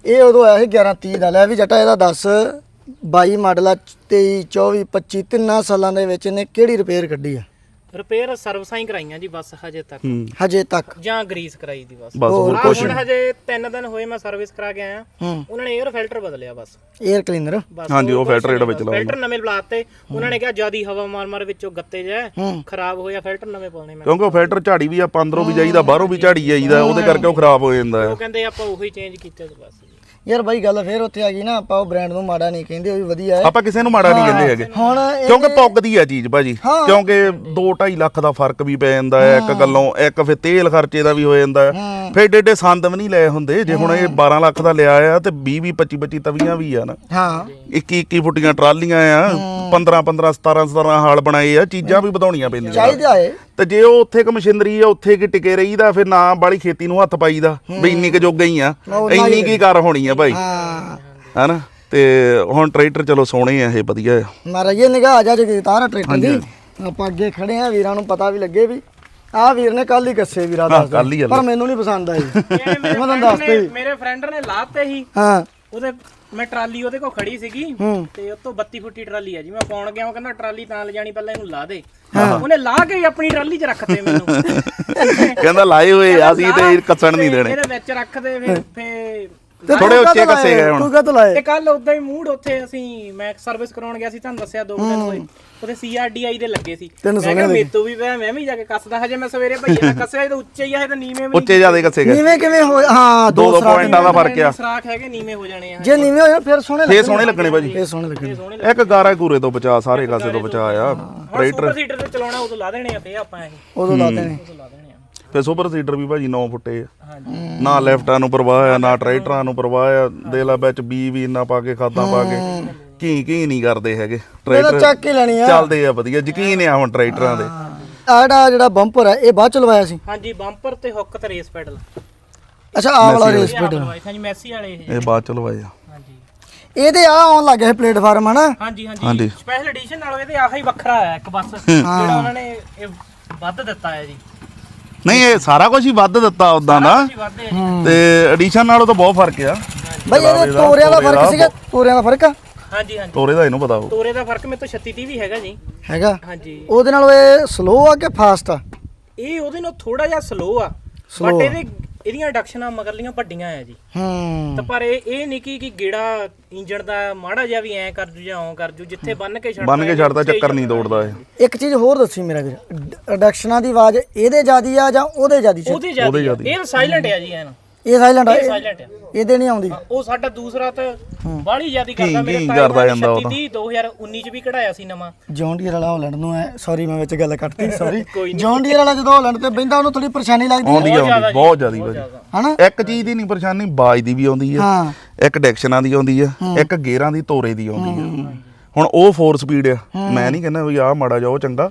ਇਹ ਉਦੋਂ ਆਇਆ ਸੀ 11 30 ਦਾ ਲੈ ਵੀ ਜੱਟਾ ਇਹਦਾ 10 22 ਮਾਡਲ ਆ 23 24 25 ਤਿੰਨਾਂ ਸਾਲਾਂ ਦੇ ਵਿੱਚ ਇਹਨੇ ਕਿਹੜੀ ਰਿਪੇਅਰ ਕੱਢੀ ਆ? ਰਿਪੇਅਰ ਸਰਵਿਸਾਂ ਹੀ ਕਰਾਈਆਂ ਜੀ ਬਸ ਹਜੇ ਤੱਕ। ਹੂੰ। ਹਜੇ ਤੱਕ। ਜਾਂ ਗਰੀਸ ਕਰਾਈ ਦੀ ਬਸ। ਬਸ ਹੋਰ ਆਹ ਕੁਛ ਹੁਣ ਹਜੇ 3 ਦਿਨ ਹੋਏ ਮੈਂ ਸਰਵਿਸ ਕਰਾ ਕੇ ਆਇਆ। ਹੂੰ। ਉਹਨਾਂ ਨੇ 에ਅਰ ਫਿਲਟਰ ਬਦਲਿਆ ਬਸ। 에ਅਰ ਕਲੀਨਰ ਬਸ ਹਾਂਜੀ, ਉਹ filter ਜਿਹੜਾ ਵਿੱਚ। ਲਾਉਂਦੇ। ਫਿਲਟਰ ਨਵੇਂ ਲਾਤੇ ਉਹਨਾਂ ਨੇ ਕਿਹਾ ਜਿਆਦੀ ਹਵਾ ਮਾਰ ਮਾਰ ਵਿੱਚੋਂ ਗੱਤੇ ਜੈ ਹੂੰ। ਖਰਾਬ ਹੋਇਆ ਫਿਲਟਰ ਨਵੇਂ ਪਾਉਣੇ ਮੈਂ। ਕਿਉਂਕਿ ਉਹ ਫਿਲਟਰ ਝਾੜੀ ਵੀ ਆਪਾਂ ਅੰਦਰੋਂ ਵੀ ਜਾਈਦਾ ਬਾਹਰੋਂ ਵੀ ਝਾੜੀ ਜਾਈਦਾ ਉਹਦੇ ਕਰਕੇ ਉਹ ਖਰਾਬ ਹੋ ਜਾਂਦਾ। ਉਹ ਕਹਿੰਦੇ ਆਪਾਂ ਉਹੀ ਚੇਂਜ ਕੀਤੇ ਤੇ ਬਸ। ਯਾਰ ਬਾਈ ਗੱਲ ਫੇਰ ਉੱਥੇ ਆ ਗਈ ਨਾ ਆਪਾਂ ਉਹ ਬ੍ਰਾਂਡ ਨੂੰ ਮਾੜਾ ਨਹੀਂ ਕਹਿੰਦੇ ਉਹ ਵੀ ਵਧੀਆ ਹੈ। ਆਪਾਂ ਕਿਸੇ ਨੂੰ ਮਾੜਾ ਨਹੀਂ ਕਹਿੰਦੇ ਹੈਗੇ। ਹੁਣ ਇਹ- ਕਿਉਂਕਿ ਪੁੱਗਦੀ ਆ ਚੀਜ਼ ਭਾਜੀ। ਹਾਂ। ਕਿਉਂਕਿ 2.5 ਲੱਖ ਦਾ ਫ਼ਰਕ ਵੀ ਪੈ ਜਾਂਦਾ ਹੈ ਇੱਕ ਗੱਲੋਂ ਇੱਕ ਫਿਰ ਤੇਲ ਖਰਚੇ ਦਾ ਵੀ ਹੋ ਜਾਂਦਾ ਹੈ। ਫਿਰ ਏਡੇ ਏਡੇ ਸੰਦ ਵੀ ਨਹੀਂ ਲਏ ਹੁੰਦੇ ਜੇ ਹੁਣ ਇਹ 12 ਲੱਖ ਦਾ ਲਿਆ ਆ ਤੇ 20 20 25 25 ਤਵੀਆਂ ਵੀ ਆ ਨਾ। ਹਾਂ। 21 21 ਫੁੱਟੀਆਂ ਟਰਾਲੀਆਂ ਆ। 15 15 17 17 ਹਾਲ ਬਣਾਏ ਆ ਚੀਜ਼ਾਂ ਵੀ ਵਧਾਉਣੀਆਂ ਪੈਂਦੀਆਂ। ਚਾਹੀਦਾ ਏ ਤੇ ਜੇ ਉਹ ਉੱਥੇ ਕ ਮਸ਼ੀਨਰੀ ਆ ਉੱਥੇ ਕੀ ਟਿਕੇ ਰਹੀਦਾ ਫਿਰ ਨਾ ਬਾਲੀ ਖੇਤੀ ਨੂੰ ਹੱਥ ਪਾਈਦਾ ਵੀ ਇੰਨੀ ਕੁ ਜੋਗਾ ਹੀ ਆ ਇੰਨੀ ਕੀ ਕਰ ਹੋਣੀ ਆ ਭਾਈ। ਹਾਂ। ਹਨਾ? ਤੇ ਹੁਣ ਟਰੈਕਟਰ ਚਲੋ ਸੋਹਣੇ ਆ ਇਹ ਵਧੀਆ ਆ। ਮਾਰਾਈਏ ਨਿਗਾਹ ਆ ਜਾ ਜੇ ਤਾਰਾ ਟਰੈਕਟਰ ਦੀ। ਆਪਾਂ ਅੱਗੇ ਖੜੇ ਆ ਵੀਰਾਂ ਨੂੰ ਪਤਾ ਵੀ ਲੱਗੇ ਵੀ ਆਹ ਵੀਰ ਨੇ ਕੱਲ ਹੀ ਕੱਸੇ ਵੀਰਾ ਹਾਂ, ਦੱਸ ਕੱਲ੍ਹ ਹੀ ਆ। ਪਰ ਮੈਨੂੰ ਨਹੀਂ ਪਸੰਦ ਆਈ ਇਹ ਮੈਂ ਮੇਰੇ ਤੁਹਾਨੂੰ ਹੀ। ਮੇਰੇ ਫਰੈਂਡ ਨੇ ਲਾਤੇ ਸੀ ਹਾਂ। ਉਹਦੇ ਮੈਂ ਟਰਾਲੀ ਉਹਦੇ ਕੋਲ ਖੜੀ ਸੀਗੀ ਹੂੰ। ਤੇ ਉਹ ਤੋਂ 32 ਫੁੱਟੀ ਟਰਾਲੀ ਆ ਜੀ। ਮੈਂ ਪਾਉਣ ਗਿਆ ਉਹ ਕਹਿੰਦਾ ਟਰਾਲੀ ਤਾਂ ਲਿਜਾਣੀ ਪਹਿਲਾਂ ਇਹਨੂੰ ਲਾ ਦੇ। ਉਹਨੇ ਲਾ ਕੇ ਹੀ ਆਪਣੀ ਟਰਾਲੀ 'ਚ ਰੱਖਤੇ ਮੈਨੂੰ। ਕਹਿੰਦਾ ਲਾਏ ਹੋਏ ਆ ਅਸੀਂ ਤੇ ਕੱਸਣ ਨਹੀਂ ਦੇਣੇ। ਇਹਦੇ ਵਿੱਚ ਰੱਖਦੇ ਫਿਰ ਫੇ ਤੇ ਥੋੜੇ ਉੱਚੇ ਕੱਸੇ? ਗਏ ਹੁਣ। ਤੂੰ ਕਾਹਤੋਂ ਲਾਏ? ਤੇ ਕੱਲ ਉਦਾਂ ਹੀ ਮੂਡ ਉੱਥੇ ਅਸੀਂ ਮੈਂ ਸਰਵਿਸ ਕਰਾਉਣ ਗਿਆ ਸੀ ਤੁਹਾਨੂੰ ਦੱਸਿਆ ਦੋ ਦਿਨ ਹੋਏ ਉਹਦੇ ਸੀਆਰਡੀਆਈ ਦੇ ਲੱਗੇ ਸੀ। ਤੈਨੂੰ ਮੈਂ ਕਿਹਾ ਮੇਤੋਂ ਵੀ ਮੈਂ ਮੈਂ ਵੀ ਜਾ ਕੇ ਕੱਸਦਾ ਹਜੇ ਮੈਂ ਸਵੇਰੇ ਭਈਏ ਨਾਲ ਕੱਸਿਆ ਇਹ ਤਾਂ ਉੱਚੇ ਹੀ ਆ ਇਹ ਤਾਂ ਨੀਵੇਂ ਵੀ। ਉੱਚੇ ਜਿਆਦੇ ਕੱਸੇ ਗਏ। ਨੀਵੇਂ ਕਿਵੇਂ ਹੋ ਹਾਂ ਦੋ ਦੋ ਪੁਆਇੰਟਾਂ ਦਾ ਫ਼ਰਕ ਆ। ਸਰਾਖ ਹੈਗੇ ਨੀਵੇਂ ਹੋ ਜਾਣੇ ਆ। ਜੇ ਨੀਵੇਂ ਹੋ ਜਾਣ ਫਿਰ ਸੋਹਣੇ ਫੇਰ ਸੋਹਣੇ ਲੱਗਣੇ ਭਾਜੀ। ਇਹ ਸੋਹਣੇ ਲੱਗਣੇ। ਇੱਕ ਗਾਰਾ ਕੂਰੇ ਤੋਂ ਬਚਾ ਸਾਰੇ ਕਾਸੇ ਤੋਂ ਬਚਾ ਆ। ਸੁਪਰ ਸੀਟਰ ਤੇ ਚਲਾਉਣਾ ਉਦੋਂ ਲਾ ਦੇਣੇ ਆ ਫੇ ਆਪਾਂ ਇਹ। ਨੇ ਉਦੋਂ ਲਾ ਦੇਣੇ। ਆ ਫੇ ਸੁਪਰ ਸੀਡਰ ਵੀ ਭਾਜੀ 9 ਫੁੱਟੇ ਆ। ਹਾਂਜੀ। ਨਾ ਲੈਫਟਾਂ ਨੂੰ ਪਰਵਾਹ ਆ ਨਾ ਟਰੈਕਟਰਾਂ ਨੂੰ ਪਰਵਾਹ ਆ। ਦੇ ਲਾ ਵਿੱਚ ਬੀ ਵੀ ਇੰਨਾ ਪਾ ਕੇ ਖਾਦਾਂ ਪਾ ਕੇ। ਕੀ ਕੀ ਨਹੀਂ ਕਰਦੇ ਹੈਗੇ। ਟਰੈਕਟਰ ਚੱਕ ਕੇ ਲੈਣੀ ਆ। ਚੱਲਦੇ ਆ ਵਧੀਆ ਯਕੀਨ ਆ ਹੁਣ ਟਰੈਕਟਰਾਂ ਦੇ। ਆੜਾ ਜਿਹੜਾ ਬੰਪਰ ਹੈ ਇਹ ਬਾਅਦ ਚ ਲਵਾਇਆ ਸੀ? ਹਾਂਜੀ ਬੰਪਰ ਤੇ ਹੁੱਕ ਤੇ ਰੇਸ ਪੈਡਲ ਅੱਛਾ ਆਹ ਵਾਲਾ ਰੇਸ ਲਵਾਏ ਸੀ ਹਾਂਜੀ ਮੈਸੀ ਵਾਲੇ ਇਹ। ਇਹ ਬਾਅਦ ਚ ਲਵਾਏ ਆ। ਹਾਂਜੀ। ਇਹਦੇ ਆ ਆਉਣ ਲੱਗ ਗਿਆ ਪਲੇਟਫਾਰਮ ਹਨਾ? ਹਾਂਜੀ ਹਾਂਜੀ। ਹਾਂਜੀ। ਸਪੈਸ਼ਲ ਐਡੀਸ਼ਨ ਨਾਲੋਂ ਇਹਦੇ ਆਹ ਹੀ ਵੱਖਰਾ ਹੈ ਇੱਕ ਬਸ। ਜਿਹੜਾ ਉਹਨਾਂ ਨੇ ਇਹ ਵੱਧ ਦਿੱਤਾ ਹੈ ਜੀ। ਨਹੀਂ ਇਹ ਸਾਰਾ ਕੁਝ ਹੀ ਵੱਧ ਦਿੱਤਾ ਉਦਾਂ ਦਾ। ਤੇ ਐਡੀਸ਼ਨ ਨਾਲੋਂ ਤਾਂ ਬਹੁਤ ਫ਼ਰਕ ਆ। ਬਈ ਇਹਦੇ ਤੋਰਿਆਂ ਦਾ ਫ਼ਰਕ ਸੀਗਾ? ਤੋਰਿਆਂ ਦਾ ਫ਼ਰਕ ਆ? ਹਾਂਜੀ ਹਾਂਜੀ। ਤੋਰੇ ਦਾ ਇਹਨੂੰ ਪਤਾ ਹੋ ਤੋਰੇ ਦਾ ਫ਼ਰਕ ਮੇਰੇ ਤੋਂ 36 30 ਵੀ ਹੈਗਾ ਜੀ। ਹੈਗਾ? ਹਾਂਜੀ। ਉਹਦੇ ਨਾਲ ਇਹ ਸਲੋ ਆ ਕਿ ਫਾਸਟ ਆ? ਇਹ ਉਹਦੇ ਨਾਲ ਥੋੜਾ ਜਿਹਾ ਸਲੋ ਆ। Slow ਬਟ ਆ। ਇਹਦੇ ਇਹਦੀਆਂ ਰਿਡਕਸ਼ਨਾਂ ਮਗਰਲੀਆਂ ਵੱਡੀਆਂ ਆ ਜੀ। ਹੂੰ। ਤਾਂ ਪਰ ਇਹ ਇਹ ਨਹੀਂ ਕਿ ਕਿ ਗੇੜਾ ਇੰਜਣ ਦਾ ਮਾੜਾ ਜਿਹਾ ਵੀ ਐ ਕਰ ਜੂ ਜਾਂ ਓਂ ਕਰ ਜੂ ਜਿੱਥੇ ਬੰਨ ਕੇ ਛੱਡਦਾ ਬੰਨ ਕੇ ਛੱਡਦਾ ਚੱਕਰ ਨਹੀਂ ਤੋੜਦਾ ਇਹ। ਇੱਕ ਚੀਜ਼ ਹੋਰ ਦੱਸੀ ਮੇਰਾ ਵੀਰ ਰਿਡਕਸ਼ਨਾਂ ਦੀ ਆਵਾਜ਼ ਇਹਦੇ ਜਿਆਦੀ ਆ ਜਾਂ ਉਹਦੇ ਜਿਆਦੀ ਉਹਦੇ ਜ਼ਿਆਦਾ ਇਹ ਸਾਇਲੈਂਟ ਆ ਜੀ ਐਨ। ਇਹ ਸਾਇਲੈਂਟ ਆ। ਇਹ ਇਹ- ਸਾਇਲੈਂਟ ਆ ਇਹਦੇ ਨਹੀਂ ਆਉਂਦੀ। ਉਹ ਸਾਡਾ ਦੂਸਰਾ ਤਾਂ ਬਾਹਲੀ ਜਿਆਦੀ ਕਰਦਾ ਕੀ- ਮੇਰੇ ਕੀ ਕਰਦਾ ਜਾਂਦਾ ਉਹ 36 30 2019 ਚ ਵੀ ਕਢਾਇਆ ਸੀ ਨਵਾਂ। ਜੌਨ ਡੀਅਰ ਵਾਲਾ ਹਾਲੈਂਡ ਨੂੰ ਐ ਸੌਰੀ ਮੈਂ ਵਿੱਚ ਗੱਲ ਕੱਟਤੀ ਸੌਰੀ ਜੌਨ ਡੀਅਰ ਵਾਲਾ ਜਦੋਂ ਹਾਲੈਂਡ ਤੇ ਬੈਂਦਾ ਉਹਨੂੰ ਥੋੜੀ ਪਰੇਸ਼ਾਨੀ ਲੱਗਦੀ ਆਉਂਦੀ ਆ ਆਉਂਦੀ ਬਹੁਤ ਜ਼ਿਆਦੀ ਭਾਜੀ। ਹਨਾ? ਇੱਕ ਚੀਜ਼ ਦੀ ਨਹੀਂ ਪਰੇਸ਼ਾਨੀ ਬਾਜ ਦੀ ਵੀ ਆਉਂਦੀ ਆ। ਹਾਂ। ਇੱਕ ਡੈਕਸ਼ਨਾਂ ਦੀ ਆਉਂਦੀ ਆ। ਇੱਕ ਗੇਅਰਾਂ ਦੀ ਤੋਰੇ ਦੀ ਆਉਂਦੀ ਆ। ਹੁਣ ਉਹ 4 ਸਪੀਡ ਆ। ਮੈਂ ਨਹੀਂ ਕਹਿੰਦਾ ਵੀ ਆਹ ਮਾੜਾ ਜਾ ਉਹ ਚੰਗਾ।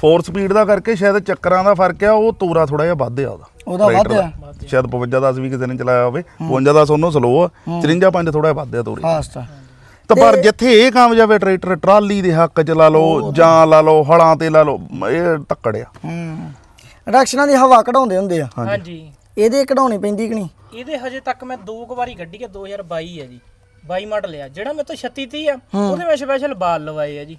4 ਸਪੀਡ ਦਾ ਕਰਕੇ ਸ਼ਾਇਦ ਚੱਕਰਾਂ ਦਾ ਫ਼ਰਕ ਆ ਉਹ ਤੋਰਾ ਥੋੜਾ ਜਿਹਾ ਵੱਧ ਆ ਉਹਦਾ। ਉਹਦਾ ਵੱਧ ਆ। ਸ਼ਾਇਦ 55 10 ਵੀ ਕਿਸੇ ਨੇ ਚਲਾਇਆ ਹੋਵੇ 55 10 ਉਹਨੂੰ ਸਲੋ ਆ 53 5 ਥੋੜਾ ਜਿਹਾ ਵੱਧ ਆ ਤੋਰੇ ਫਾਸਟ ਆ। ਤਾਂ ਪਰ ਜਿੱਥੇ ਇਹ ਕਾਮਯਾਬ ਹੈ ਟਰੈਕਟਰ ਟਰਾਲੀ ਦੇ ਹੱਕ ਚ ਲਾ ਲਓ ਜਾਂ ਲਾ ਲਓ ਹਲਾਂ ਤੇ ਲਾ ਲਓ ਇਹ ਧੱਕੜ ਆ। ਹੂੰ। ਰਿਡਕਸ਼ਨਾਂ ਦੀ ਹਵਾ ਕਢਾਉਂਦੇ ਹੁੰਦੇ ਆ। ਹਾਂਜੀ। ਇਹਦੇ ਕਢਾਉਣੀ ਪੈਂਦੀ ਕਿ ਨਹੀਂ? ਇਹਦੇ ਹਜੇ ਤੱਕ ਮੈਂ ਦੋ ਕੁ ਵਾਰੀ ਗੱਡੀ ਹੈ 2022 ਹੈ ਜੀ। 22 ਮਾਡਲ ਆ। ਜਿਹੜਾ ਮੇਰੇ ਤੋਂ 36 30 ਆ ਉਹਦੇ ਮੈਂ ਸਪੈਸ਼ਲ ਬਾਲ ਲਵਾਏ ਆ ਜੀ।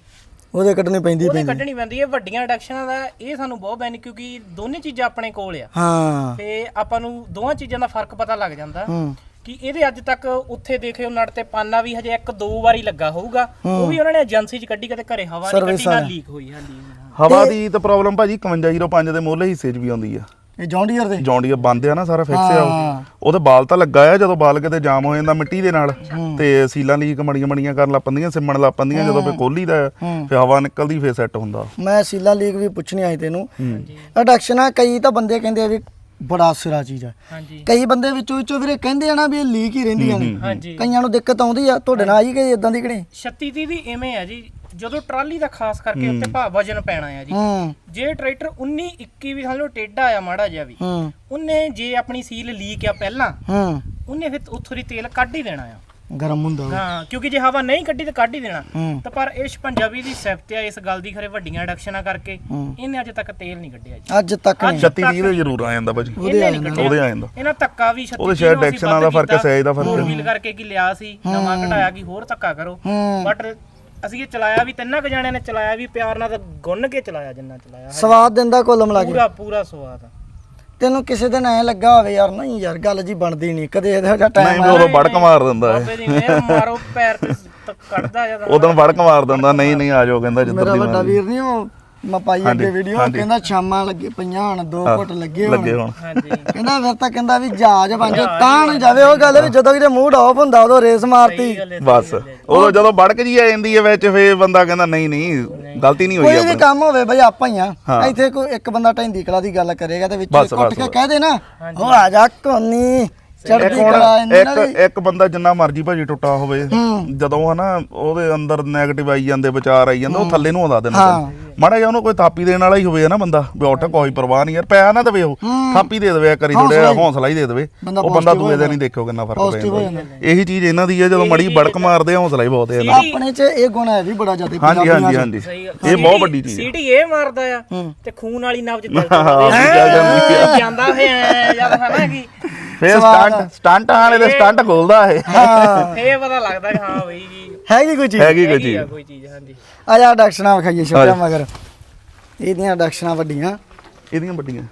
ਉਹਦੇ ਕੱਢਣੀ ਪੈਂਦੀ ਉਹਦੇ ਪੈਂਦੀ। ਕੱਢਣੀ ਪੈਂਦੀ ਹੈ। ਵੱਡੀਆਂ ਰਿਡਕਸ਼ਨਾਂ ਦਾ ਇਹ ਸਾਨੂੰ ਬਹੁਤ ਬੈਨੀ ਕਿਉਂਕਿ ਦੋਨੇ ਚੀਜ਼ਾਂ ਆਪਣੇ ਕੋਲ ਆ। ਹਾਂ। ਤੇ ਆਪਾਂ ਨੂੰ ਦੋਵਾਂ ਚੀਜ਼ਾਂ ਦਾ ਫ਼ਰਕ ਪਤਾ ਲੱਗ ਜਾਂਦਾ ਹੂੰ। ਕਿ ਇਹਦੇ ਅੱਜ ਤੱਕ ਉੱਥੇ ਦੇਖਿਓ ਨੜ ਤੇ ਪਾਨਾ ਵੀ ਹਜੇ ਇੱਕ ਦੋ ਵਾਰੀ ਲੱਗਾ ਹੋਊਗਾ। ਉਹ ਵੀ ਉਹਨਾਂ ਨੇ ਏਜੰਸੀ 'ਚ ਕੱਢੀ ਕਦੇ ਘਰੇ ਹਵਾ ਨਹੀਂ ਕੱਢੀ ਨਾ ਲੀਕ ਹੋਈ ਹਾਲੀ ਹਵਾ ਦੀ ਤਾਂ ਪ੍ਰੋਬਲਮ ਭਾਜੀ 5105 ਦੇ ਮੋਲੇ ਹਿੱਸੇ 'ਚ ਵੀ ਆਉਂਦੀ ਆ। ਇਹ ਜੌਨ ਡੀਅਰ ਦੇ? ਜੌਂਡੀਆ ਬੰਦ ਆ ਨਾ ਸਾਰਾ ਫਿਕਸ ਆ ਹਾਂ। ਉਹ। ਉਹਦੇ ਬਾਲ ਤਾਂ ਲੱਗਾ ਆ ਜਦੋਂ ਬਾਲ ਕਿਤੇ ਜਾਮ ਹੋ ਜਾਂਦਾ ਮਿੱਟੀ ਦੇ ਨਾਲ। ਤੇ ਸੀਲਾਂ ਲੀਕ ਮੜੀਆਂ ਮੜੀਆਂ ਕਰਨ ਲੱਗ ਪੈਂਦੀਆਂ ਸਿਮਣ ਲੱਗ ਪੈਂਦੀਆਂ ਜਦੋਂ ਫੇ ਕੋਲੀ ਦਾ ਫੇ ਹਵਾ ਨਿਕਲਦੀ ਫੇ ਸੈੱਟ ਹੁੰਦਾ। ਮੈਂ ਸੀਲਾ ਲੀਕ ਵੀ ਪੁੱਛਣੀ ਆਈ ਤੈਨੂੰ। ਰਿਡਕਸ਼ਨਾਂ ਕਈ ਤਾਂ ਬੰਦੇ ਕਹਿੰਦੇ ਆ ਵੀ ਬੜਾ ਸਿਰਾ ਚੀਜ਼ ਆ। ਹਾਂਜੀ। ਕਈ ਬੰਦੇ ਵਿੱਚੋਂ ਵਿੱਚੋਂ ਵੀਰੇ ਕਹਿੰਦੇ ਆ ਨਾ ਵੀ ਇਹ ਲੀਕ ਹੀ ਰਹਿੰਦੀਆਂ ਨੇ। ਹਾਂਜੀ। ਕਈਆਂ ਨੂੰ ਦਿੱਕਤ ਆਉਂਦੀ ਆ ਤੁਹਾਡੇ ਨਾਲ ਆਈ ਗਈ ਇਦਾਂ ਦੀ ਕਿਹੜੀ 36 ਦੀ ਵੀ ਐਵੇਂ ਆ ਜੀ। ਜਦੋਂ ਟਰਾਲੀ ਦਾ ਖਾਸ ਕਰਕੇ ਉੱਤੇ ਭਾ ਵਜਨ ਪੈਣਾ ਆ ਜੀ। ਹੂੰ। ਜੇ ਟਰੈਕਟਰ 19 21 ਵੀ ਸਮਝ ਲਓ ਟੇਢਾ ਆ ਮਾੜਾ ਜਿਹਾ ਵੀ। ਹੂੰ। ਉਹਨੇ ਜੇ ਆਪਣੀ ਸੀਲ ਲੀਕ ਆ ਪਹਿਲਾਂ ਹੂੰ। ਉਹਨੇ ਫਿਰ ਉੱਥੋਂ ਦੀ ਤੇਲ ਕੱਢ ਹੀ ਦੇਣਾ ਆ। ਗਰਮ ਹੁੰਦਾ ਉਹ। ਹਾਂ ਕਿਉਂਕਿ ਜੇ ਹਵਾ ਨਹੀਂ ਕੱਢੀ ਤਾਂ ਕੱਢ ਹੀ ਦੇਣਾ। ਹੂੰ। ਤਾਂ ਪਰ ਇਹ 56 ਦੀ ਸਿਫਤ ਆ ਇਸ ਗੱਲ ਦੀ ਖਰੇ ਵੱਡੀਆਂ ਰਿਡਕਸ਼ਨਾਂ ਕਰਕੇ ਹੂੰ। ਇਹਨੇ ਅਜੇ ਤੱਕ ਤੇਲ ਨਹੀਂ ਕੱਢਿਆ ਜੀ। ਅੱਜ ਤੱਕ ਨਹੀਂ। 36 30 ਦੇ ਜ਼ਰੂਰ ਆ ਜਾਂਦਾ ਭਾਜੀ। ਇਹਨੇ ਨਹੀਂ ਕੱਢਿਆ। ਉਹਦੇ ਆ ਜਾਂਦਾ। ਇਹਨਾਂ ਧੱਕਾ ਵੀ 36 ਉਹਦੇ ਸ਼ਾਇਦ ਡੈਕਸ਼ਨਾਂ ਦਾ ਫ਼ਰਕ ਹੈ, ਸਾਈਜ਼ ਦਾ ਫ਼ਰਕ ਹੈ। ਕਰਕੇ ਕੀ ਲਿਆ ਸੀ ਨਵਾਂ ਘਟਾਇਆ ਕੀ ਹੋਰ ਧੱਕਾ ਕਰੋ। ਹੂੰ। ਬਟ ਅਸੀਂ ਇਹ ਚਲਾਇਆ ਵੀ ਤਿੰਨਾਂ ਕੁ ਜਣਿਆਂ ਨੇ ਚਲਾਇਆ ਵੀ ਪਿਆਰ ਨਾਲ ਤਾਂ ਗੁੰਨ ਕੇ ਚਲਾਇਆ ਜਿੰਨਾ ਚਲਾਇਆ ਸਵਾਦ ਦਿੰਦਾ ਕੁੱਲ ਮਿਲਾ ਕੇ। ਪੂਰਾ ਪੂਰਾ ਸਵਾਦ ਆ। ਤੈਨੂੰ ਕਿਸੇ ਦਿਨ ਐ ਲੱਗਾ ਹੋਵੇ ਯਾਰ ਨਹੀਂ ਯਾਰ ਗੱਲ ਜੀ ਬਣਦੀ ਨਹੀਂ ਕਦੇ ਇਹਦਾ ਜਿਹਾ ਨਹੀਂ ਟਾਈਮ ਵੀ ਉਦੋਂ ਵੜਕ ਮਾਰ ਦਿੰਦਾ ਹੈ ਬਾਬੇ ਦੀ ਮਿਹਰ ਮਾਰੋ ਪੈਰ ਤੇ ਕੱਢਦਾ ਜਦੋਂ ਉਦੋਂ ਵੜਕ ਮਾਰ ਦਿੰਦਾ ਨਹੀਂ ਨਹੀਂ ਆ ਜਾਓ ਕਹਿੰਦਾ ਜਿੱਧਰ ਮੇਰਾ ਵੱਡਾ ਵੀਰ ਨਹੀਂ ਉਹ ਮੈਂ ਪਾਈ ਅੱਗੇ ਵੀਡੀਓ ਕਹਿੰਦਾ ਸ਼ਾਮਾਂ ਲੱਗੇ ਪਈਆਂ ਹਣ ਦੋ ਘੁੱਟ ਲੱਗੇ ਲੱਗੇ ਹੋਣ। ਹਾਂਜੀ। ਕਹਿੰਦਾ ਫਿਰ ਤਾਂ ਕਹਿੰਦਾ ਵੀ ਜਹਾਜ਼ ਬਣ ਜਾ ਤਾਂ ਨੂੰ ਜਾਵੇ ਉਹ ਗੱਲ ਵੀ ਜਦੋਂ ਕਿਤੇ ਮੂਡ ਆਫ ਹੁੰਦਾ ਉਦੋਂ ਰੇਸ ਮਾਰਤੀ। ਬਸ। ਉਦੋਂ ਜਦੋਂ ਵੜਕ ਜੀ ਆ ਜਾਂਦੀ ਹੈ ਵਿੱਚ ਫੇ ਬੰਦਾ ਕਹਿੰਦਾ ਨਹੀਂ ਨਹੀਂ ਗਲਤੀ ਨਹੀਂ ਹੋਈ ਕੋਈ ਵੀ ਕੰਮ ਹੋਵੇ ਬਈ ਆਪਾਂ ਹੀ ਆ। ਇੱਥੇ ਕੋਈ ਇੱਕ ਬੰਦਾ ਢੈਂਦੀ ਕਲਾ ਦੀ ਗੱਲ ਕਰੇਗਾ ਤੇ ਵਿੱਚ ਬਸ, ਕੇ। ਕਹਿ ਦੇ ਨਾ ਉਹ ਆ ਜਾ ਕੋਨੀ। ਚੜ੍ਹਦੀ ਇੱਕ ਹੁਣ ਕਲਾ ਇਹਨਾਂ ਇੱਕ ਦੀ ਇੱਕ ਬੰਦਾ ਜਿੰਨਾ ਮਰਜ਼ੀ ਭਾਜੀ ਟੁੱਟਾ ਹੋਵੇ ਜਦੋਂ ਹਨਾ ਉਹਦੇ ਅੰਦਰ 네ਗੇਟਿਵ ਆਈ ਜਾਂਦੇ ਵਿਚਾਰ ਆਈ ਜਾਂਦੇ ਉਹ ਥੱਲੇ ਨੂੰ ਆਉਂਦਾ ਦਿਨ ਹਾਂ। ਮਾੜਾ ਜਿਹਾ ਉਹਨੂੰ ਕੋਈ ਥਾਪੀ ਦੇਣ ਵਾਲਾ ਹੀ ਹੋਵੇ ਨਾ ਬੰਦਾ ਵੀ ਉੱਠ ਕੋਈ ਪਰਵਾਹ ਨਹੀਂ ਯਾਰ ਪਿਆ ਨਾ ਦੇਵੇ ਉਹ ਥਾਪੀ ਦੇ ਦੇਵੇ ਕਰੀ ਥੋੜੇ ਹੌਸਲਾ ਹੀ- ਹੀ ਦੇ ਦੇਵੇ। ਉਹ ਬੰਦਾ ਹੋ ਦੂਏ ਦਿਨ। ਹੀ ਦੇਖੋ ਕਿੰਨਾ ਫ਼ਰਕ ਹੋ ਪੈਂਦਾ। ਇਹੀ ਚੀਜ਼ ਇਹਨਾਂ ਦੀ ਹੈ ਜਦੋਂ ਮੜੀ ਬੜਕ ਮਾਰਦੇ ਆ ਹੌਸਲਾ ਹੀ ਬਹੁਤ ਹੈ ਇਹਨਾਂ। ਆਪਣੇ 'ਚ ਇਹ ਗੁਣ ਹੈ ਵੀ ਬੜਾ ਜ਼ਿਆਦਾ ਹਾਂਜੀ ਹਾਂਜੀ ਹਾਂਜੀ। ਇਹ ਬਹੁਤ ਵੱਡੀ ਚੀਜ਼ ਹੈ। ਸੀਟੀ ਇਹ ਮਾਰਦਾ ਆ ਤੇ ਖੂਨ ਵਾਲੀ ਨਬਜ ਹਾਂ, ਚੱਲ ਜਾਂਦੀ ਆ। ਜਾਂਦਾ ਹੋਇਆ ਜਦ ਹਨਾ ਕਿ ਫੇਰ ਸਟੰਟ ਸਟੰਟ ਵਾਲੇ ਦੇ ਸਟੰਟ ਖੋਲਦਾ ਇਹ। ਹਾਂ। ਇਹ ਪਤਾ ਲੱਗਦਾ ਕਿ ਹਾਂ ਬਈ ਜੀ ਹੈਗੀ ਕੋਈ ਚੀਜ਼? ਹੈਗੀ ਕੋਈ ਹੈਗੀ ਚੀਜ਼। ਆ ਕੋਈ ਚੀਜ਼ ਹਾਂਜੀ। ਆ ਜਾ ਡਕਸ਼ਨਾਂ ਵਿਖਾਈਏ ਛੋਟਾ ਮਗਰ। ਇਹਦੀਆਂ ਡਕਸ਼ਨਾਂ ਵੱਡੀਆਂ। ਇਹਦੀਆਂ ਵੱਡੀਆਂ।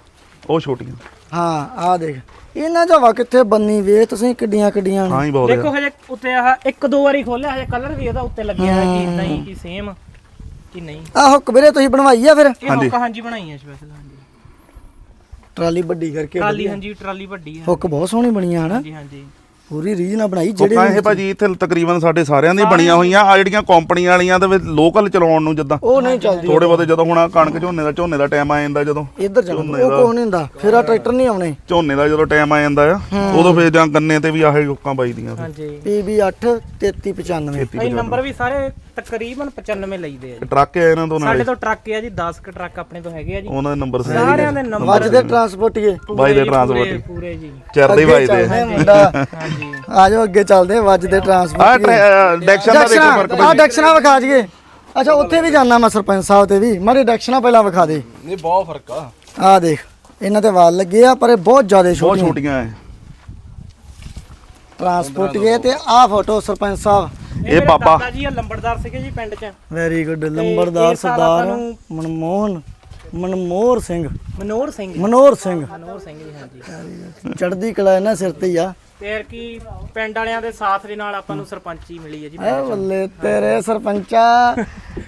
ਉਹ ਛੋਟੀਆਂ। ਹਾਂ ਆ ਦੇਖ। ਇਹਨਾਂ ਜਵਾ ਕਿੱਥੇ ਬੰਨੀ ਵੇ ਤੁਸੀਂ ਕਿੱਡੀਆਂ ਕਿੱਡੀਆਂ ਨੇ? ਹਾਂ ਹੀ ਬਹੁਤ ਹੈ ਦੇਖੋ ਹਜੇ ਉੱਤੇ ਆਹ ਇੱਕ ਦੋ ਵਾਰੀ ਖੋਲਿਆ ਹਜੇ ਕਲਰ ਵੀ ਇਹਦਾ ਉੱਤੇ ਲੱਗਿਆ ਹੈ ਕਿ ਇਦਾਂ ਹੀ ਕਿ ਸੇਮ ਕਿ ਨਹੀਂ। ਆਹੋ ਕਬੀਰੇ ਤੁਸੀਂ ਬਣਵਾਈ ਆ ਫਿਰ? ਇਹ ਹੁੱਕ ਹਾਂਜੀ। ਬਣਾਈ ਹੈ ਸਪੈਸ਼ਲ ਹਾਂਜੀ। ਟਰਾਲੀ ਵੱਡੀ ਕਰਕੇ ਟਰਾਲੀ ਹਾਂਜੀ ਟਰਾਲੀ ਵੱਡੀ ਹੈ ਹੁੱਕ ਬਹੁਤ ਸੋਹਣੀ ਬਣੀ ਆ ਹਨਾ? ਹਾਂਜੀ ਹਾਂਜੀ। ਪੂਰੀ ਰੀਝ ਨਾਲ ਬਣਾਈ ਜਿਹੜੇ ਇਹ ਭਾਜੀ ਇੱਥੇ ਤਕਰੀਬਨ ਸਾਡੇ ਸਾਰਿਆਂ ਦੀ ਬਣੀਆਂ ਹੋਈਆਂ ਆ ਜਿਹੜੀਆਂ ਕੰਪਨੀ ਵਾਲੀਆਂ ਤੇ ਲੋਕਲ ਚਲਾਉਣ ਨੂੰ ਜਿੱਦਾਂ। ਉਹ ਨਹੀਂ ਚੱਲਦੀ ਥੋੜੇ ਬਹੁਤੇ ਜਦੋਂ ਹੁਣ ਆਹ ਕਣਕ ਝੋਨੇ ਦਾ ਝੋਨੇ ਦਾ ਟਾਈਮ ਆ ਜਾਂਦਾ ਜਦੋਂ। ਇੱਧਰ ਚੱਲ ਉਹ ਕੋਹ ਨਹੀਂ ਹੁੰਦਾ ਫਿਰ ਆ ਟਰੈਕਟਰ ਨਹੀਂ ਆਉਣੇ। ਝੋਨੇ ਦਾ ਜਦੋਂ ਟਾਈਮ ਆ ਜਾਂਦਾ ਆ ਉਦੋਂ ਫੇਰ ਜਾਂ ਗੰਨੇ ਤੇ ਵੀ ਆਹੇ ਲੋਕਾਂ ਬਾਈਦੀਆਂ। ਹਾਂਜੀ। PB 8 3395 ਇਹ ਨੰਬਰ ਵੀ ਸਾਰੇ ਤਕਰੀਬਨ 95 ਲਈਦੇ ਆ ਜੀ। ਟਰੱਕ ਆ ਇਹਨਾਂ ਤੋਂ ਨਾਲ ਸਾਡੇ ਤੋਂ ਟਰੱਕ ਆ ਜੀ 10 ਕ ਟਰੱਕ ਆਪਣੇ ਤੋਂ ਹੈਗੇ ਆ ਜੀ। ਉਹਨਾਂ ਦੇ ਨੰਬਰ ਸਾਰਿਆਂ ਦੇ ਨੰਬਰ ਵੱਜਦੇ ਟਰਾਂਸਪੋਰਟੀਏ ਬਾਈ ਦੇ ਪੂਰੇ- ਟਰਾਂਸਪੋਰਟ ਪੂਰੇ ਜੀ। ਚਰਦੇ ਬਾਈ ਦੇ। ਚੱਲਦੇ ਮੁੰਡਾ। ਹਾਂਜੀ। ਆ ਜਾਓ ਅੱਗੇ ਚੱਲਦੇ ਵੱਜਦੇ ਆ ਟਰਾਂਸਪੋਰਟ ਡੈਕਸ਼ਨ ਦਾ ਦੇਖੋ ਫ਼ਰਕ ਆ ਡੈਕਸ਼ਨਾਂ ਵਿਖਾ ਜੀਏ। ਅੱਛਾ ਉੱਥੇ ਵੀ ਜਾਣਾ ਮੈਂ ਸਰਪੰਚ ਸਾਹਿਬ ਤੇ ਵੀ। ਮਾਰੇ ਡੈਕਸ਼ਨਾਂ ਪਹਿਲਾਂ ਵਿਖਾ ਦੇ। ਨਹੀਂ ਬਹੁਤ ਫ਼ਰਕ ਆ। ਆ ਦੇਖ ਇਹਨਾਂ ਤੇ ਵਾਲ ਲੱਗੇ ਆ ਪਰ ਇਹ ਬਹੁਤ ਜ਼ਿਆਦਾ ਬਹੁਤ ਛੋਟੀਆਂ ਛੋਟੀਆਂ ਐ ਟਰਾਂਸਪੋਰਟੀਏ ਤੇ ਆ ਫੋਟੋ ਸਰਪੰਚ ਸਾਹਿਬ। ਇਹ ਬਾਬਾ। ਦਾਦਾ ਜੀ ਆ ਲੰਬੜਦਾਰ ਸੀਗੇ ਜੀ ਪਿੰਡ 'ਚ। ਵੈਰੀ ਗੁੱਡ ਲੰਬੜਦਾਰ ਸਰਦਾਰ ਮਨਮੋਹਨ ਮਨਮੋਹਰ ਸਿੰਘ। ਮਨੋਰ ਸਿੰਘ ਮਨੋਹਰ ਸਿੰਘ। ਮਨੋਰ ਸਿੰਘ ਜੀ ਹਾਂਜੀ। ਚੜ੍ਹਦੀ ਕਲਾ ਇਹਨਾਂ ਸਿਰ ਤੇ ਹੀ ਆ। ਤੇ ਕੀ ਪਿੰਡ ਵਾਲਿਆਂ ਦੇ ਸਾਥ ਦੇ ਨਾਲ ਆਪਾਂ ਨੂੰ ਸਰਪੰਚੀ ਮਿਲੀ ਹੈ ਜੀ ਐ ਬੱਲੇ ਤੇਰੇ ਸਰਪੰਚਾ।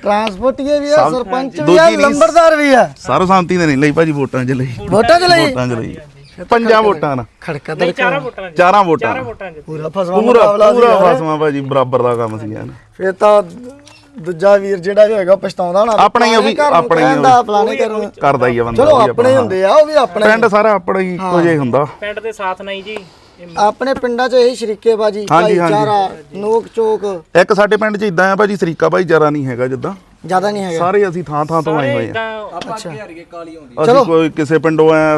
ਟਰਾਂਸਪੋਰਟੀਏ ਵੀ ਆ ਸਰਪੰਚ ਵੀ ਆ ਲੰਬੜਦਾਰ ਵੀ ਆ। ਸਰਬਸੰਤੀ ਨੇ ਨਹੀਂ ਲਈ ਭਾਜੀ ਵੋਟਾਂ 'ਚ ਲਈ। ਵੋਟਾਂ ਚ ਲਈ? ਵੋਟਾਂ 'ਚ ਲਈ। ਪੰਜਾਂ ਵੋਟਾਂ ਨਾਲ। ਖੜਕਾ ਨਹੀਂ ਚਾਰਾਂ ਵੋਟਾਂ 'ਚ ਚਾਰਾਂ ਵੋਟਾਂ ਚਾਰਾਂ ਨਾਲ। ਵੋਟਾਂ 'ਚ ਪੂਰਾ ਫਸਵਾ ਪੂਰਾ ਪੂਰਾ। ਫਸਵਾ ਭਾਜੀ ਬਰਾਬਰ ਦਾ ਕੰਮ ਸੀ ਯਾਰ। ਫਿਰ ਤਾਂ ਦੂਜਾ ਵੀਰ ਜਿਹੜਾ ਵੀ ਹੋਏਗਾ ਪਛਤਾਉਂਦਾ ਹੋਣਾ। ਆਪਣੇ ਹੀ ਵੀ- ਆਪਣੇ ਹੀ। ਦਾ ਫਲਾਣੇ ਕਰਨ ਕਰਦਾ ਹੀ ਆ ਬੰਦਾ ਚਲੋ ਆਪਣੇ ਹੁੰਦੇ ਆ ਉਹ ਵੀ ਆਪਣੇ ਪਿੰਡ ਸਾਰਾ ਆਪਣਾ ਹੀ ਇੱਕੋ ਜਿਹਾ ਹੀ ਹੁੰਦਾ। ਪਿੰਡ ਦੇ ਸਾਥ ਨਹੀਂ ਜੀ। ਆਪਣੇ ਪਿੰਡਾਂ 'ਚ ਇਹੀ ਸ਼ਰੀਕੇਬਾਜੀ ਹਾਂਜੀ, ਹਾਂਜੀ। ਭਾਈਚਾਰਾ ਨੋਕ ਚੋਕ। ਇੱਕ ਸਾਡੇ ਪਿੰਡ 'ਚ ਇਦਾਂ ਆ ਭਾਜੀ ਸਰੀਕਾ ਭਾਈਚਾਰਾ ਨਹੀਂ ਹੈਗਾ ਜਿੱਦਾਂ। ਜ਼ਿਆਦਾ ਨਹੀਂ ਹੈਗਾ। ਸਾਰੇ ਅਸੀਂ ਥਾਂ ਥਾਂ ਤੋਂ ਆਏ ਹੋਏ ਆ। ਆਪਾਂ ਅੱਗੇ ਹਰੀਏ ਕਾਲੀ ਆਉਂਦੀ। ਅਸੀਂ ਕੋਈ ਕਿਸੇ ਪਿੰਡੋਂ ਆ